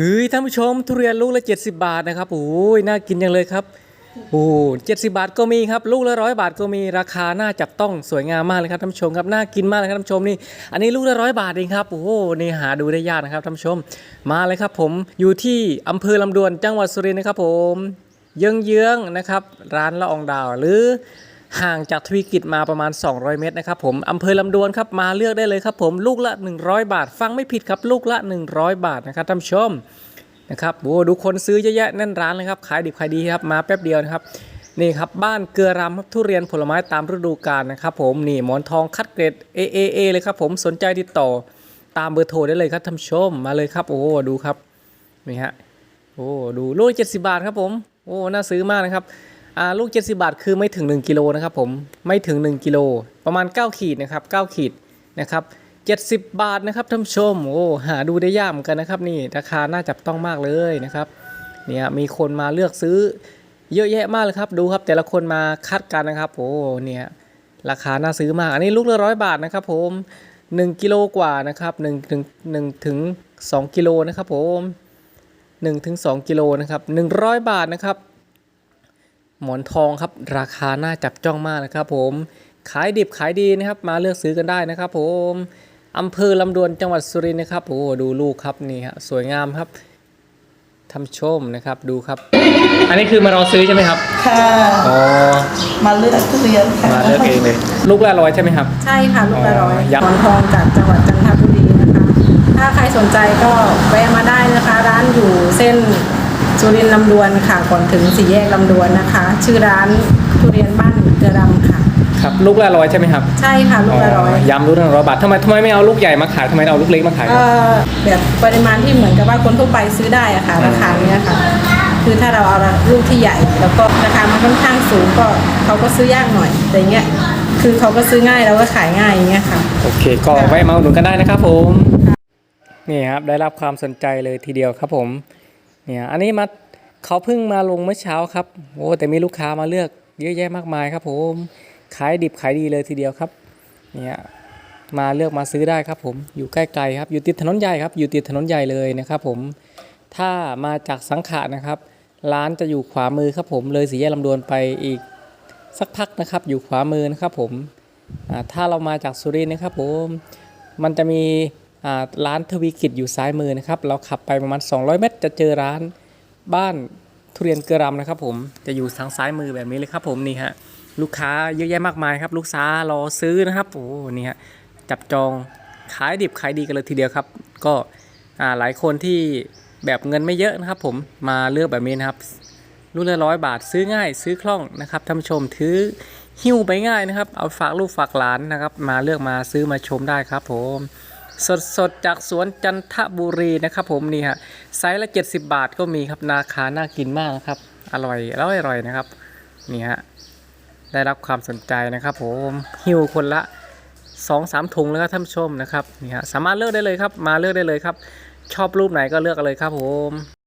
เฮ้ยท่านผู้ชมทุเรียนลูกละ 70 บาทนะครับโอ้ยน่ากินจังเลยครับโอ้เจ็ดสิบาทก็มีครับ ลูกละร้อยบาทก็มีราคาน่าจับต้องสวยงามมากเลยครับท่านผู้ชมครับน่ากินมากเลยครับท่านผู้ชมนี่อันนี้ลูกละร้อยบาทเองครับโอ้โหนี่หาดูได้ยากนะครับท่านผู้ชม มาเลยครับ ผมอยู่ที่อำเภอลำดวนจังหวัดสุรินทร์นะครับผมเยื้องๆนะครับ ร้านละอองดาวหรือ ห่างจากทวีกิจมาประมาณ 200 เมตรนะครับผมอำเภอลำดวนครับมาเลือกได้เลยครับผมลูกละ 100 บาท ฟังไม่ผิดครับลูกละ 100 บาทนะครับท่านผู้ชมนะครับโอ้ดูคนซื้อเยอะแยะแน่นร้านเลยครับขายดิบขายดีครับมาแป๊บเดียวนะครับนี่ครับบ้านเกลือรำทุเรียนผลไม้ตามฤดูกาลนะครับผมนี่หมอนทองคัดเกรด AAA เลยครับผมสนใจติดต่อตามเบอร์โทรได้เลยครับท่านชมมาเลยครับโอ้ดูครับนี่ฮะโอ้ดูลูกเจ็ดสิบาทครับผมโอ้น่าซื้อมากนะครับ ลูก 70 บาท คือไม่ถึง 1 กิโลนะครับผมไม่ถึง 1 กิโล ประมาณ 9 ขีดนะครับ 9 ขีดนะครับ 70 บาทนะครับท่านชมโอ้หาดูได้ยากเหมือนกันนะครับนี่ราคาน่าจับต้องมากเลยนะครับเนี่ยมีคนมาเลือกซื้อเยอะแยะมากเลยครับดูครับแต่ละคนมาคัดกันนะครับโอ้เนี่ยราคาน่าซื้อมาก อันนี้ลูกละร้อยบาทนะครับผม1กิโลกว่านะครับ1ถึง1ถึง2กิโลนะครับผม1ถึง2กิโลนะครับ100 บาทนะครับ หมอนทองครับราคาน่าจับจ้องมากนะครับผมขายดิบขายดีนะครับมาเลือกซื้อกันได้นะครับผมอำเภอลำดวนจังหวัดสุรินทร์นะครับโอ้ดูลูกครับนี่ฮะสวยงามครับทำชมนะครับดูครับ อันนี้คือมารอซื้อใช่ไหมครับค่ะอ๋อมาเลือกทุเรียนค่ะมาเลือกเองเลยลูกละร้อยใช่ไหมครับ ใช่ค่ะลูกละร้อยอ๋อยักษ์หมอนทองจากจังหวัดจันทบุรีนะคะ ถ้าใครสนใจก็แวะมาได้นะคะ ร้านอยู่เส้น สุรินทร์ลำดวนค่ะก่อนถึงสี่แยกลำดวนนะคะ ชื่อร้านทุเรียนบ้านเกลือดำค่ะ ครับลูกละร้อยใช่ไหมครับใช่ค่ะลูกละร้อยย้ำลูกละร้อยบาททำไมทำไมไม่เอาลูกใหญ่มาขายทำไมเอาลูกเล็กมาขายคเอ่รับอแบบปริมาณที่เหมือนกับว่าคนทั่วไปซื้อได้อะค่ะราคาเนี้ยค่ะ คือถ้าเราเอาลูกที่ใหญ่ แล้วก็ราคามันค่อนข้างสูงก็เขาก็ซื้อยากหน่อยแต่เงี้ยคือเขาก็ซื้อง่ายแล้วก็ขายง่ายอย่างเงี้ยค่ะ โอเค ก็แวะมาอุดหนุนกันได้นะครับผม นี่ครับ ได้รับความสนใจเลยทีเดียวครับผม เนี่ยอันนี้มาเขาเพิ่งมาลงเมื่อเช้าครับโอ้แต่มีลูกค้ามาเลือกเยอะแยะมากมายครับผมขายดิบขายดีเลยทีเดียวครับเนี่ยมาเลือกมาซื้อได้ครับผมอยู่ใกล้ ๆ ครับ อยู่ติดถนนใหญ่ครับ อยู่ติดถนนใหญ่เลยนะครับผมถ้ามาจากสังขะนะครับ ร้านจะอยู่ขวามือครับผมเลยสีแยกลำดวนไปอีกสักพักนะครับ อยู่ขวามือนะครับผมถ้าเรามาจากสุรินทร์นะครับผมมันจะมี ร้านทวีกิจอยู่ซ้ายมือนะครับ เราขับไปประมาณ 200 เมตร จะเจอร้านบ้านทุเรียนเกลือรำนะครับ ผมจะอยู่ทางซ้ายมือแบบนี้เลยครับ ผมนี่ฮะลูกค้าเยอะแยะมากมายครับ ลูกค้ารอซื้อนะครับโอ้นี่ฮะจับจองขายดิบขายดีกันเลยทีเดียวครับ ก็หลายคนที่แบบเงินไม่เยอะนะครับ ผมมาเลือกแบบนี้นะครับลูกละร้อยบาทซื้อง่ายซื้อคล่องนะครับท่านผู้ชมถือหิ้วไปง่ายนะครับ เอาฝากลูกฝากหลานนะครับ มาเลือกมาซื้อมาชมได้ครับ ผม สดสดๆจากสวนจันทบุรีนะครับผมนี่ฮะไซส์ละ 70 บาทก็มีครับนาคาน่ากินมากนะครับ อร่อยแล้วอร่อยนะครับนี่ฮะได้รับความสนใจนะครับผมหิ้วคนละ2อสามถุงแล้วครับท่านชมนะครับนี่ฮะสามารถเลือกได้เลยครับ มาเลือกได้เลยครับ ชอบรูปไหนก็เลือกเลยครับผม